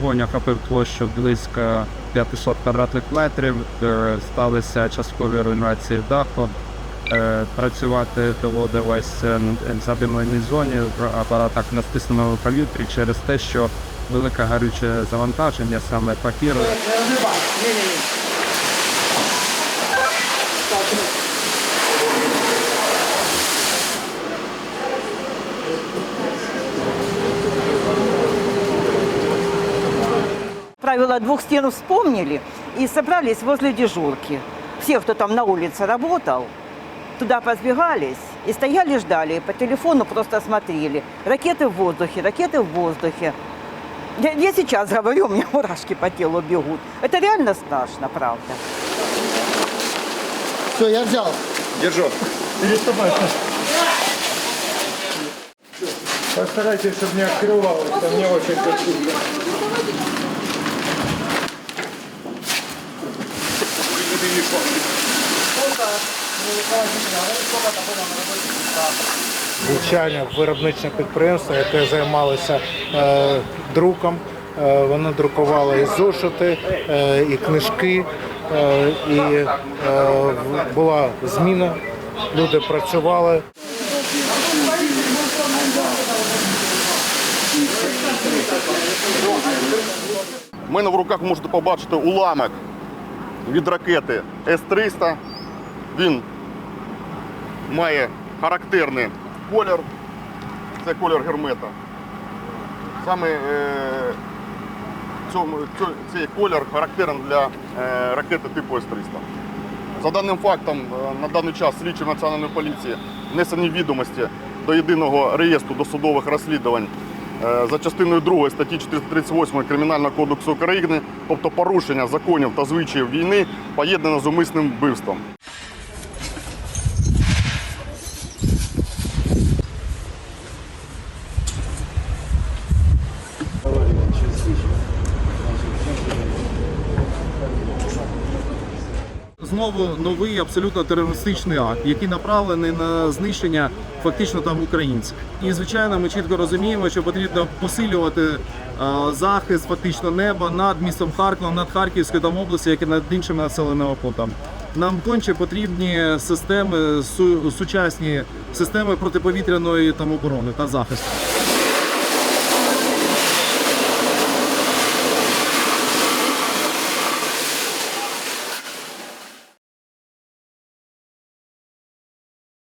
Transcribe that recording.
Вогонь охопив площу близько 500 квадратних метрів, сталися часткові руйнації даху. Е, Працювати доводилось в забірній зоні в апаратах на стисненому повітрі через те, що велике гарюче завантаження, саме папір, Правила двух стен вспомнили и собрались возле дежурки. Все, кто там на улице работал, туда позбегались и стояли ждали, по телефону просто смотрели. Ракеты в воздухе, ракеты в воздухе. Я, я сейчас говорю, у меня мурашки по телу бегут. Это реально страшно, правда. Все, я взял. Держу. Постарайтесь, чтобы не открывалось, там не очень красиво. Звичайно, виробничне підприємство, яке займалося е, друком. Е, воно друкувало і зошити, е, і книжки, е, і е, була зміна. Люди працювали. У мене в руках можете побачити уламок від ракети С-300. Він має характерний колір. Це колір гермета. Саме е, цьому, цей колір характерний для е, ракети типу С-300. За даним фактом, е, на даний час слідчі Національної поліції внесені відомості до єдиного реєстру досудових розслідувань за частиною 2 статті 438 Кримінального кодексу України, тобто порушення законів та звичаїв війни, поєднане з умисним вбивством. Знову новий абсолютно терористичний акт, який направлений на знищення фактично там українців. І звичайно, ми чітко розуміємо, що потрібно посилювати е, захист фактично неба над містом Харковом, над Харківською там областю, як і над іншими населеними пунктами. Нам конче потрібні системи су- сучасні системи протиповітряної там оборони та захисту.